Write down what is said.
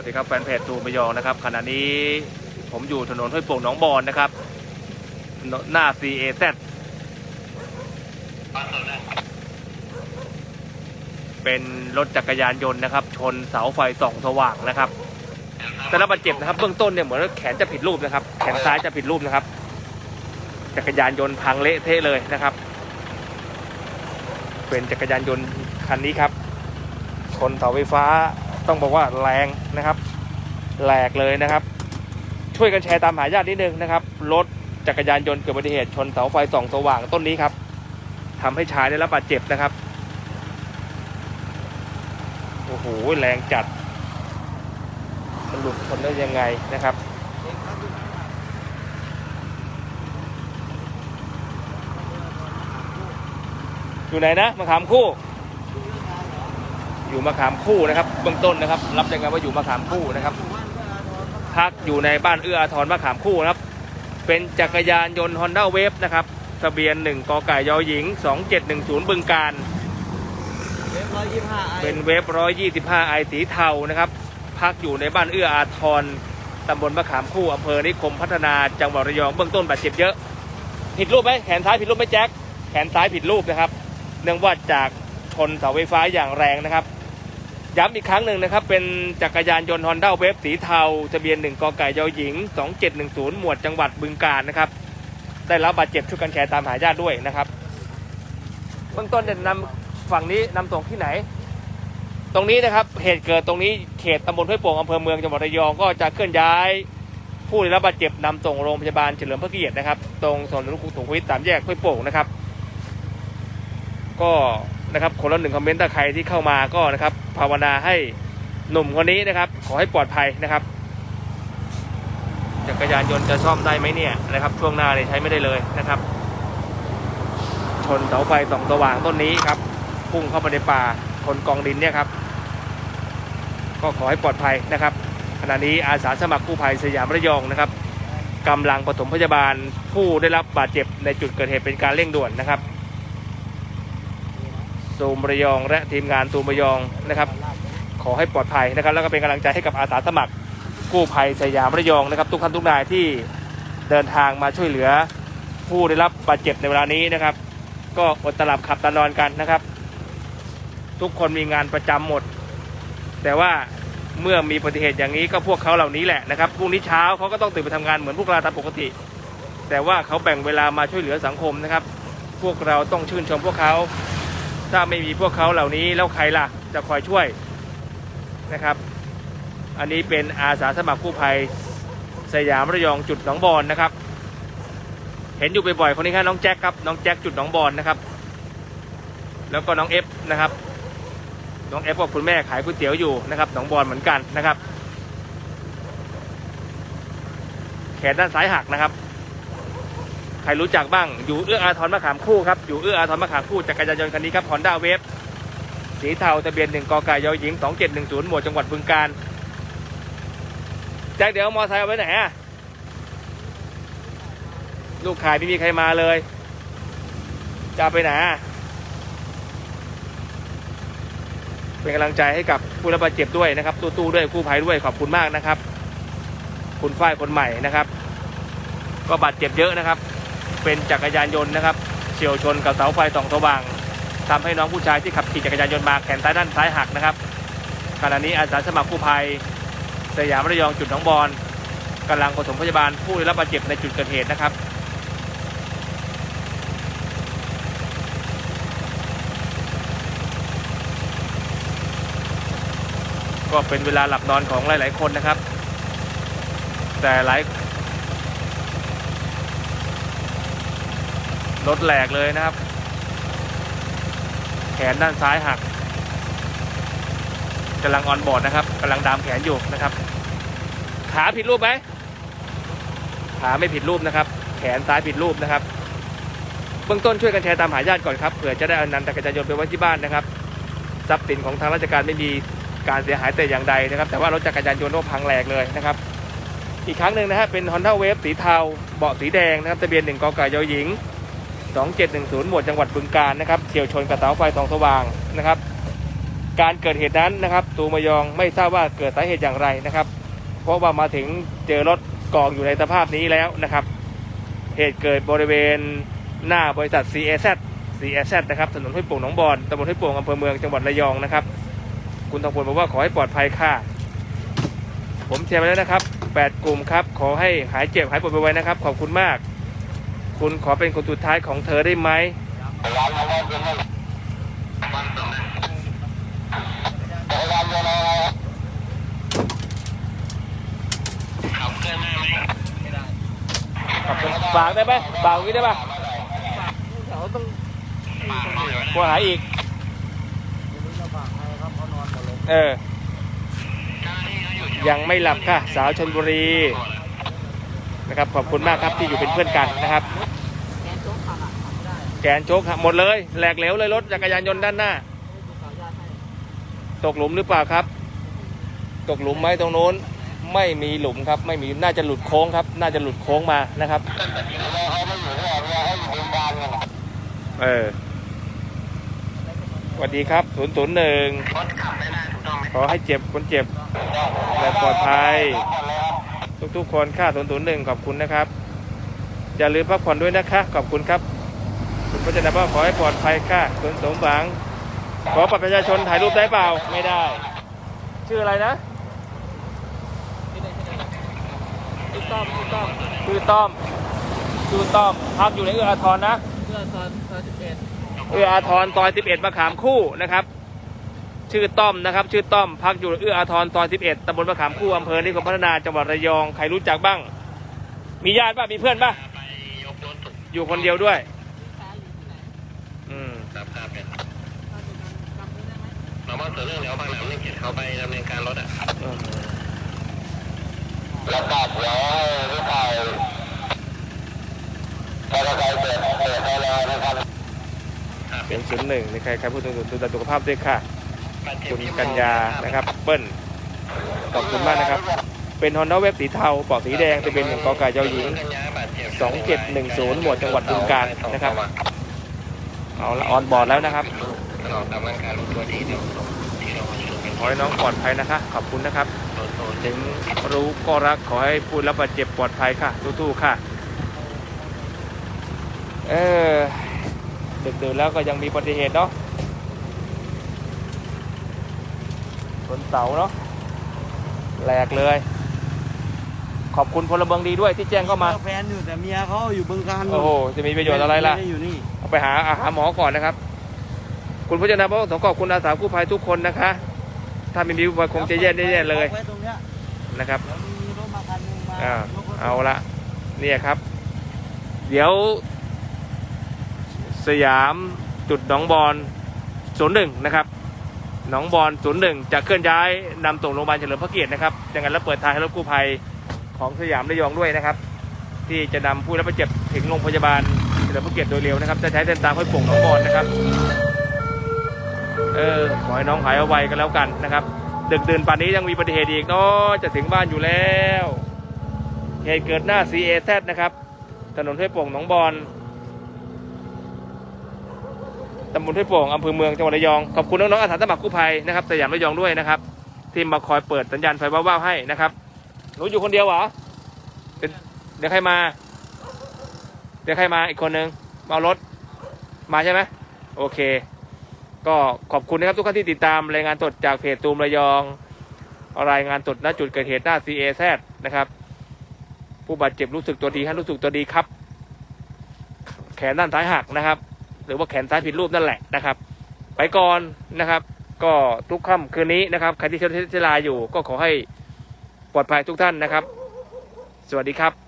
วัสดีครับแฟนเพจตูมยองนะครับขณะนี้ผมอยู่ถนนห้วยโป่งหนองบอนนะครับ หน้า CAZ เป็นรถจักรยานยนต์นะครับ ชนเสาไฟส่องสว่างนะครับแต่รับบาดเจ็บนะครับเบื้องต้นเนี่ยเหมือนแขนจะผิดรูปนะครับ แขนซ้ายจะผิดรูปนะครับ จักรยานยนต์พังเละเทะเลยนะครับ เป็นจักรยานยนต์คันนี้ครับชนเสาไฟฟ้า ต้องบอกว่าแรงนะครับแหลกเลยนะครับ ช่วยกันแชร์ตามหาญาตินิดนึงนะครับรถจักรยานยนต์เกิดอุบัติเหตุชนเสาไฟส่องสว่างต้นนี้ครับทำให้ชายได้รับบาดเจ็บนะครับโอ้โหแรงจัดมันหลุดคนได้ยังไงนะครับอยู่ไหนนะมะขามคู่ อยู่มะขามคู่นะครับเบื้องต้นนะครับ รับรายงานว่าอยู่มะขามคู่นะครับ พักอยู่ในบ้านเอื้ออาทรมะขามคู่นะครับ เป็นจักรยานยนต์ Honda Wave นะครับทะเบียน1กไก่ยอหญิง 2710บึงการเว็บร้อยยี่สิบห้าไอเป็นเวฟ125ไอสีเทานะครับ พักอยู่ในบ้านเอื้ออาทรตำบลมะขามคู่อำเภอนิคมพัฒนาจังหวัดระยองเบื้องต้นบาดเจ็บเยอะ ผิดรูปไหมแขนซ้ายผิดรูปไหมแจ็คแขนซ้ายผิดรูปนะครับ เนื่องว่าจากชนเสาไฟฟ้าอย่างแรงนะครับ ย้ำอีกครั้งหนึ่งนะครับ เป็นจักรยานยนต์ Honda w a v e สีเทาทะเบียน1กไก่ยอหญิง 2710 หมวดจังหวัดบึงกาฬนะครับ ได้รับบาดเจ็บช่วยกันแชร์ตามหาญาติด้วยนะครับเบื้องต้นจะนนำฝั่งนี้นำส่งที่ไหน ตรงนี้นะครับเหตุเกิดตรงนี้เขตตำบลห้วยโป่งอำเภอเมืองจังหวัดระยองก็จะเคลื่อนย้าย ผู้ได้รับบาดเจ็บนำส่งโรงพยาบาลเฉลิมพระเกียรตินะครับ ตรงถนนสุขุมวิทสามแยกห้วยโป่งนะครับ ก็ นะครับคนละหนึ่งคอมเมนต์ถ้าใครที่เข้ามาก็นะครับภาวนาให้หนุ่มคนนี้นะครับ ขอให้ปลอดภัยนะครับจักรยานยนต์จะซ่อมได้ไหมเนี่ยนะครับ ช่วงหน้าเนี่ยใช้ไม่ได้เลยนะครับ ชนเสาไฟสองสว่างต้นนี้ครับพุ่งเข้าไปในป่าชนกองดินเนี่ยครับ ก็ขอให้ปลอดภัยนะครับ ขณะนี้อาสาสมัครกู้ภัยสยามระยองนะครับกำลังปฐมพยาบาลผู้ได้รับบาดเจ็บในจุดเกิดเหตุเป็นการเร่งด่วนนะครับ ตูมระยองและทีมงานตูมระยองนะครับ ขอให้ปลอดภัยนะครับ แล้วก็เป็นกำลังใจให้กับอาสาสมัครกู้ภัยสยามระยองนะครับ ทุกท่านทุกนายที่เดินทางมาช่วยเหลือ ผู้ได้รับบาดเจ็บในเวลานี้นะครับ ก็อดตลับขับตานอนกันนะครับ ทุกคนมีงานประจำหมด แต่ว่าเมื่อมีอุบัติเหตุอย่างนี้ก็พวกเขาเหล่านี้แหละนะครับพรุ่งนี้เช้าเขาก็ต้องตื่นไปทำงานเหมือนพวกเราตามปกติ แต่ว่าเขาแบ่งเวลามาช่วยเหลือสังคมนะครับ พวกเราต้องชื่นชมพวกเขา ถ้าไม่มีพวกเขาเหล่านี้แล้วใครล่ะจะคอยช่วยนะครับ อันนี้เป็นอาสาสมัครกู้ภัยสยามระยองจุดหนองบอนนะครับ เห็นอยู่บ่อยๆคนนี้ครับน้องแจ็คครับน้องแจ็คจุดหนองบอนนะครับ แล้วก็น้องเอฟนะครับน้องเอฟกับคุณแม่ขายก๋วยเตี๋ยวอยู่นะครับหนองบอนเหมือนกันนะครับ แขนด้านซ้ายหักนะครับ รรู้จักบ้าง อยู่เอื้ออาทรมะขามคู่ครับ อยู่เอื้ออาทรมะขามคู่จักรยานยนต์คันนี้ครับ Honda w a v e สีเทาทะเบียนหนึ่งกไก่ยหญิงสองเจ็ดหนึ่งศูนย์หมวดจังหวัดบึงกาฬแจ็คเดี๋ยวมอเตอร์ไซค์เอาไว้ไหนอะลูกขายไม่มีใครมาเลย จะไปไหนเป็นกำลังใจให้กับผู้รับบาดเจ็บด้วยนะครับ ตู้ๆด้วยกู้ภัยด้วยขอบคุณมากนะครับ คุณฝ้ายคนใหม่นะครับ ก็บาดเจ็บเยอะนะครับ เป็นจักรยานยนต์นะครับเฉียวชนกับเสาไฟส่องสว่างทำให้น้องผู้ชายที่ขับขี่จักรยานยนต์มาแขนซ้ายด้านซ้ายหักนะครับขณะนี้อาสาสมัครกู้ภัย สยามระยองจุดหนองบอนกำลังปฐมพยาบาลผู้ได้รับบาดเจ็บในจุดเกิดเหตุนะครับก็เป็นเวลาหลับนอนของหลาย ๆ คนนะครับ แต่หลาย รถแหลกเลยนะครับ แขนด้านซ้ายหักกำลังออนบอร์ดนะครับกำลังดามแขนอยู่นะครับ ขาผิดรูปไหมขาไม่ผิดรูปนะครับ แขนซ้ายผิดรูปนะครับ เบื้องต้นช่วยกันแชร์ตามหาญาติก่อนครับเผื่อจะได้เอานันตกรยานยนต์ไปไว้ที่บ้านนะครับทรัพย์สินของทางราชการไม่มีการเสียหายแต่อย่างใดนะครับ แต่ว่ารถจักรยานยนต์ก็พังแหลกเลยนะครับ อีกครั้งหนึ่งนะฮะเป็น Honda Wave สีเทาเบาะสีแดงนะครับทะเบียน1กไก่ยอหญิง 2710 หมวดจังหวัดบึงกาฬนะครับเฉียวชนกับเสาไฟสองสว่างนะครับ การเกิดเหตุนั้นนะครับ ตูมยองไม่ทราบว่าเกิดสาเหตุอย่างไรนะครับ เพราะว่ามาถึงเจอรถกองอยู่ในสภาพนี้แล้วนะครับ เหตุเกิดบริเวณหน้าบริษัท CAZ CAZ นะครับถนนห้วยโป่งหนองบอนตำบลห้วยโป่งอำเภอเมืองจังหวัดระยองนะครับ คุณทองพลบอกว่าขอให้ปลอดภัยค่ะ ผมแชร์ไปแล้วนะครับ 8 กลุ่มครับ ขอให้หายเจ็บหายปวดไปไว้นะครับ ขอบคุณมาก คุณขอเป็นคนสุดท้ายของเธอได้ไหมขอบคุณฝากได้ไหมฝากวิได้ปะเขาต้องกลัวหายอีกไม่รู้จะฝากใครครับเขานอนหมดเลยเออ ยังไม่หลับค่ะ สาวชนบุรี นะครับขอบคุณมากครับที่อยู่เป็นเพื่อนกันนะครับแกนโจ๊กแกนโชกหักหมดเลยแหลกเหลวเลยรถจักรยานยนต์ด้านหน้า ตกหลุมหรือเปล่าครับ ตกหลุมไหมตรงนู้น ไม่มีหลุมครับไม่มีน่าจะหลุดโค้งครับ น่าจะหลุดโค้งมานะครับเออสวัสดีครับ001ขอให้เจ็บคนเจ็บและปลอดภัย ทุกๆคนค่า001ขอบคุณนะครับ อย่าลืมพักผ่อนด้วยนะคะ ขอบคุณครับ คุณพัชนาพ่อขอให้ปลอดภัยค่ะคุณสมหวัง ขอบัตรประชาชนถ่ายรูปได้เปล่า ไม่ได้ ชื่ออะไรนะที่ได้ที่ได้ติ๊กต้อมติ๊กต้อมชื่อต้อมชื่อต้อมพักอยู่ในเอื้ออาทรนะเพื่อซอยซอยสิบเอ็ดเอื้ออาทรซอย11มะขามคู่นะครับ ชื่อต้อมนะครับ ชื่อต้อมพักอยู่เอื้ออาทรซอย11ตำบลมะขามคู่อำเภอนิคมพัฒนาจังหวัดระยองใครรู้จักบ้าง มีญาติป่ะมีเพื่อนป่ะอยู่คนเดียวด้วยแพ้อยู่ที่ไหนอืมครับครับเนี่ยถ้าเป็นการจำไม่ได้ไหมเราว่าส่วนเรื่องเดี๋ยวบางหลังเนี่ยเขียนเขาไปดำเนินการรถอะอืมแล้วก็เดี๋ยวพี่ชายถ้าใครเปิดเปิดให้แล้วนะครับ เป็นศูนย์หนึ่งในใครใครพูดถึงดูแลสุขภาพด้วยค่ะ คุณกัญญานะครับเปิ้ลขอบคุณมากนะครับ เป็นฮอนด้าเว็บสีเทาเบาะสีแดงทะเบียนหนึ่งกไก่ยอหญิง 2710 หมวดจังหวัดบึงกาฬนะครับ เอาละออนบอร์ดแล้วนะครับขอให้น้องปลอดภัยนะคะ ขอบคุณนะครับถึงรู้ก็รักขอให้พูดรับบาดเจ็บปลอดภัยค่ะสู้ๆค่ะ เออดึกดื่นแล้วก็ยังมีอุบัติเหตุเนาะ บนเสาเนาะแหลกเลย ขอบคุณพลเมืองดีด้วยที่แจ้งเข้ามา แฟนอยู่แต่เมียเขาอยู่บึงการโอ้โห จะมีประโยชน์อะไรล่ะม่ด้อยู่นี่เอาไปหาอาหาหมอก่อนนะครับ คุณพจนาบอกต้องขอบคุณอาสากู้ภัยทุกคนนะคะ ถ้าไม่มีกู้ภัยคงจะแย่แย่ๆเลยไว้ตรงเนี้ยนะครับเดี๋ยวมีรถมาคันหนึงมาอ่ายกรถเอาละเนี่ยครับ เดี๋ยว สยามจุดหนองบอลศูนย์หนึ่งนะครับ หนองบอลศูนย์หนึ่งจะเคลื่อนย้ายนำส่งโรงพยาบาลเฉลิมพระเกียรตินะครับอย่างนั้นแล้วเปิดทางให้รถกู้ภัยของสยามระยองด้วยนะครับ ที่จะนำผู้รับบาดเจ็บถึงโรงพยาบาลเฉลิมพระเกียรติโดยเร็วนะครับ จะใช้เส้นทางห้วยโป่งหนองบอลนะครับ เออขอให้น้องหายไวกันแล้วกันนะครับดึกดื่นป่านนี้ยังมีอุบัติเหตุอีกเนาะจะถึงบ้านอยู่แล้ว เหตุเกิดหน้า CAZ นะครับ ถนนห้วยโป่งหนองบอน ตำบลห้วยโป่งอำเภอเมืองจังหวัดระยองขอบคุณน้องๆอาสาสมัครกู้ภัยนะครับสยามระยองด้วยนะครับที่มาคอยเปิดสัญญาณไฟว้าวๆให้นะครับหนูอยู่คนเดียวเหรอเดี๋ยวใครมา เดี๋ยวใครมาอีกคนนึงมาเอารถมาใช่ไหมโอเค ก็ขอบคุณนะครับทุกท่านที่ติดตามรายงานสดจากเพจตูมระยอง รายงานสดณจุดเกิดเหตุหน้า CAZ นะครับ ผู้บาดเจ็บรู้สึกตัวดีฮะรู้สึกตัวดีครับ แขนด้านซ้ายหักนะครับ หรือว่าแขนซ้ายผิดรูปนั่นแหละนะครับ ไปก่อนนะครับ ก็ทุกค่ำคืนนี้นะครับใครที่เชลาอยู่ก็ขอให้ปลอดภัยทุกท่านนะครับ สวัสดีครับ